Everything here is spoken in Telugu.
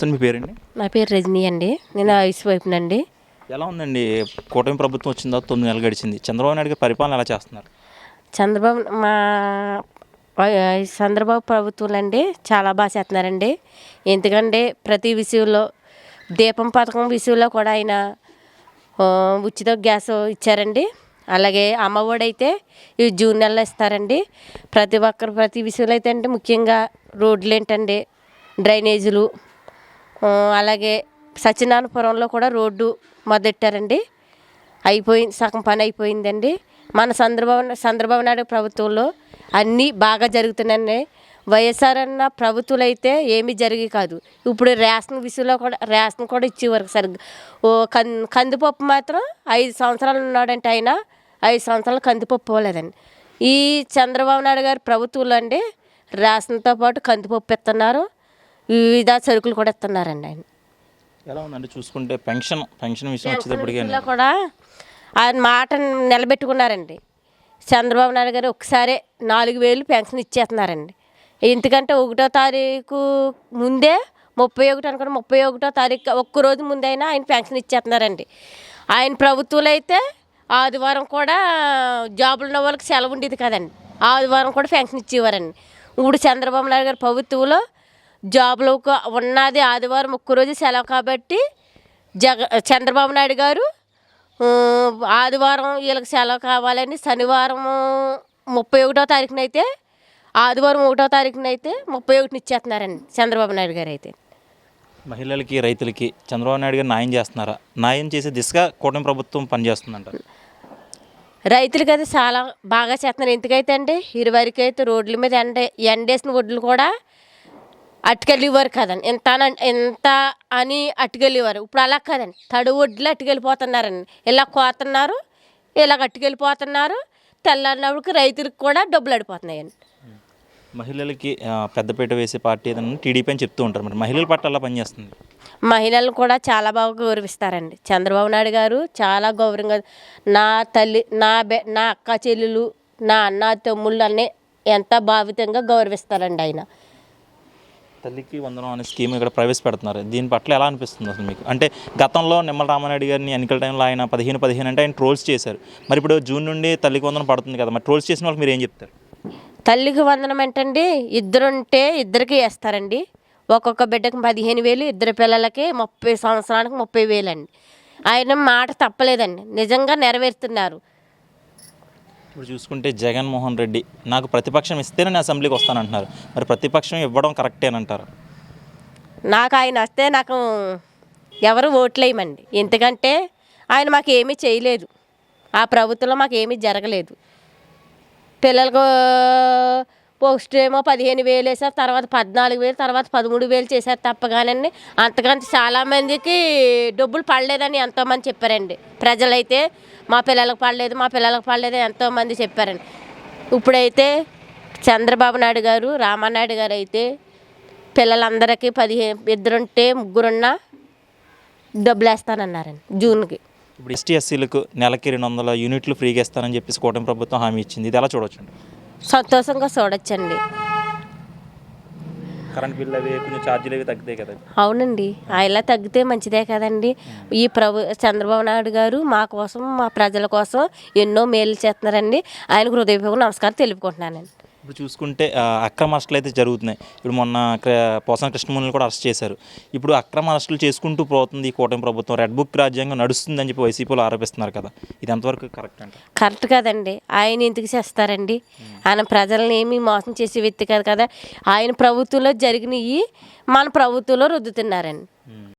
నమస్తే మీ పేరండి? నా పేరు రజనీ అండి. నేను ఐస్ వైపునండి. ఎలా ఉందండి? కూటమి ప్రభుత్వం తర్వాత తొమ్మిది నెలలు గడిచింది. చంద్రబాబు నాయుడు గారి పరిపాలన ఎలా చేస్తున్నారు? చంద్రబాబు మా చంద్రబాబు ప్రభుత్వం అండి చాలా బాగా చేస్తున్నారండి. ఎందుకంటే ప్రతి విషయంలో దీపం పథకం విషయంలో కూడా ఆయన ఉచిత గ్యాస్ ఇచ్చారండి. అలాగే అమ్మఒడి అయితే ఈ జూన్ నెలలో ఇస్తారండి. ప్రతి ఒక్కరు ప్రతి విషయంలో అయితే అంటే ముఖ్యంగా రోడ్లు ఏంటండి డ్రైనేజీలు అలాగే సత్యనారాయణపురంలో కూడా రోడ్డు మొదలెట్టారండి. అయిపోయింది సగం పని అయిపోయిందండి. మన చంద్రబాబు చంద్రబాబు నాయుడు ప్రభుత్వంలో అన్నీ బాగా జరుగుతున్నాయండి. వైఎస్ఆర్ అన్న ప్రభుత్వాలు అయితే ఏమీ జరిగి కాదు. ఇప్పుడు రేషన్ విషయంలో కూడా రేషన్ కూడా ఇచ్చేవారు సరిగ్గా. ఓ కం కందిపప్పు మాత్రం ఐదు సంవత్సరాలు ఉన్నాడంటే ఆయన ఐదు సంవత్సరాలు కందిపప్పు పోలేదండి. ఈ చంద్రబాబు నాయుడు గారి ప్రభుత్వంలో అండి రేషన్తో పాటు కందిపప్పు ఇస్తున్నారు వివిధ సరుకులు కూడా ఇస్తున్నారండి ఆయన. ఎలా ఉందండి? చూసుకుంటే పెన్షన్ పెన్షన్ విషయం వచ్చేటప్పటికి కూడా ఆయన మాట నిలబెట్టుకున్నారండి. చంద్రబాబు నాయుడు గారు ఒకసారి నాలుగు వేలు పెన్షన్ ఇచ్చేస్తున్నారండి. ఎందుకంటే ఒకటో తారీఖు ముందే ముప్పై ఒకటి అనుకుని ముప్పై ఒకటో తారీఖు ఒక్క రోజు ముందైనా ఆయన పెన్షన్ ఇచ్చేస్తున్నారండి. ఆయన ప్రభుత్వంలో అయితే ఆదివారం కూడా జాబులు ఉన్న వాళ్ళకి సెలవు ఉండేది కదండి. ఆదివారం కూడా పెన్షన్ ఇచ్చేవారండి. ఇప్పుడు చంద్రబాబు నాయుడు గారి ప్రభుత్వంలో జాబులు ఉన్నది ఆదివారం ఒక్కరోజు సెలవు కాబట్టి జగ చంద్రబాబు నాయుడు గారు ఆదివారం వీళ్ళకి సెలవు కావాలని శనివారం ముప్పై ఒకటో తారీఖున అయితే ఆదివారం ఒకటో తారీఖున అయితే ముప్పై ఒకటిని ఇచ్చేస్తున్నారండి చంద్రబాబు నాయుడు గారు అయితే. మహిళలకి రైతులకి చంద్రబాబు నాయుడు గారు న్యాయం చేస్తున్నారా? న్యాయం చేసే దిశగా కూటమి ప్రభుత్వం పనిచేస్తుందంటారు రైతులకి అయితే చాలా బాగా చేస్తున్నారు. ఎందుకైతే అంటే ఇరువరకు అయితే రోడ్ల మీద ఎండ ఎండేసిన ఒడ్లు కూడా అట్టుకెళ్ళేవారు కదండి ఎంత ఎంత అని అట్టుకెళ్ళేవారు ఇప్పుడు అలా కదండి తడి ఒడ్లు అట్టుకెళ్ళిపోతున్నారండి ఇలా కోతున్నారు ఇలా అట్టుకెళ్ళిపోతున్నారు తెల్లన్నప్పుడు రైతులకు కూడా డబ్బులు అడిపోతున్నాయండి మహిళలకి పెద్దపీట వేసే పార్టీ ఏదైనా టీడీపీ అని చెప్తూ ఉంటారు మరి. మహిళల పట్ల ఎలా పనిచేస్తుంది? మహిళలను కూడా చాలా బాగా గౌరవిస్తారండి. చంద్రబాబు నాయుడు గారు చాలా గౌరవంగా నా తల్లి నా బె నా అక్క చెల్లెలు నా అన్న తమ్ముళ్ళు అన్నీ ఎంత భావితంగా గౌరవిస్తారండి ఆయన. తల్లికి వందనం అనే స్కీమ్ ఇక్కడ ప్రవేశపెడుతున్నారు. దీని పట్ల ఎలా అనిపిస్తుంది అసలు మీకు? అంటే గతంలో నిమ్మల రామారెడ్డి గారిని ఎన్నికల టైంలో ఆయన పదిహేను పదిహేను అంటే ఆయన ట్రోల్స్ చేశారు. మరి ఇప్పుడు జూన్ నుండి తల్లికి వందనం పడుతుంది కదా మరి ట్రోల్స్ చేసిన వాళ్ళకి మీరు ఏం చెప్తారు? తల్లికి వందనం ఏంటండి? ఇద్దరుంటే ఇద్దరికి వేస్తారండి. ఒక్కొక్క బిడ్డకి పదిహేను వేలు ఇద్దరు పిల్లలకి ముప్పై సంవత్సరానికి ముప్పై వేలు అండి ఆయన మాట తప్పలేదండి. నిజంగా నెరవేరుతున్నారు. ఇప్పుడు చూసుకుంటే జగన్మోహన్ రెడ్డి నాకు ప్రతిపక్షం ఇస్తేనే నేను అసెంబ్లీకి వస్తానంటున్నారు. మరి ప్రతిపక్షం ఇవ్వడం కరెక్టేనంటారు నాకు ఆయన వస్తే నాకు ఎవరు ఓట్లేయమండి ఎందుకంటే ఆయన మాకు ఏమీ చేయలేదు. ఆ ప్రభుత్వంలో మాకు ఏమీ జరగలేదు. పిల్లలకు పోస్ట్ ఏమో పదిహేను వేలు వేసారు తర్వాత పద్నాలుగు వేలు తర్వాత పదమూడు వేలు చేశారు తప్పగానండి. అంతకంత అంతకంటే చాలామందికి డబ్బులు పడలేదని ఎంతోమంది చెప్పారండి. ప్రజలైతే మా పిల్లలకు పడలేదు మా పిల్లలకు పడలేదు ఎంతోమంది చెప్పారండి. ఇప్పుడైతే చంద్రబాబు నాయుడు గారు రామానాయుడు గారు అయితే పిల్లలందరికీ పదిహేను ఇద్దరుంటే ముగ్గురున్నా డబ్బులు వేస్తానన్నారండి జూన్కి. ఇప్పుడు ఎస్టీ ఎస్సీలకు నెలకి రెండు వందల యూనిట్లు ఫ్రీగా ఇస్తానని చెప్పేసి కూటమి ప్రభుత్వం హామీ ఇచ్చింది. ఇది ఎలా చూడొచ్చు సంతోషంగా చూడొచ్చండి. కరెంట్ బిల్ అవి కొంచెం ఛార్జీలు అవి తగ్గుతాయి కదా. అవునండి. ఇలా తగ్గితే మంచిదే కదండి. ఈ ప్రభు చంద్రబాబు నాయుడు గారు మా కోసం మా ప్రజల కోసం ఎన్నో మేలు చేస్తున్నారండి. ఆయనకు హృదయపూర్వక నమస్కారం తెలుపుకుంటున్నానండి. ఇప్పుడు చూసుకుంటే అక్రమ అరెస్టులు అయితే జరుగుతున్నాయి. ఇప్పుడు మొన్న పోసాన కృష్ణమూర్తిని కూడా అరెస్ట్ చేశారు. ఇప్పుడు అక్రమ అరెస్టులు చేసుకుంటూ పోతుంది ఈ కూటమి ప్రభుత్వం. రెడ్ బుక్ రాజ్యాంగం నడుస్తుందని చెప్పి వైసీపీలో ఆరోపిస్తున్నారు కదా. ఇది ఎంతవరకు కరెక్ట్ అంటే కరెక్ట్ కదండి. ఆయన ఎందుకు చేస్తారండి? ఆయన ప్రజల్ని ఏమీ మోసం చేసే వ్యక్తి కాదు కదా. ఆయన ప్రభుత్వంలో జరిగినవి మన ప్రభుత్వంలో రుద్దుతున్నారండి.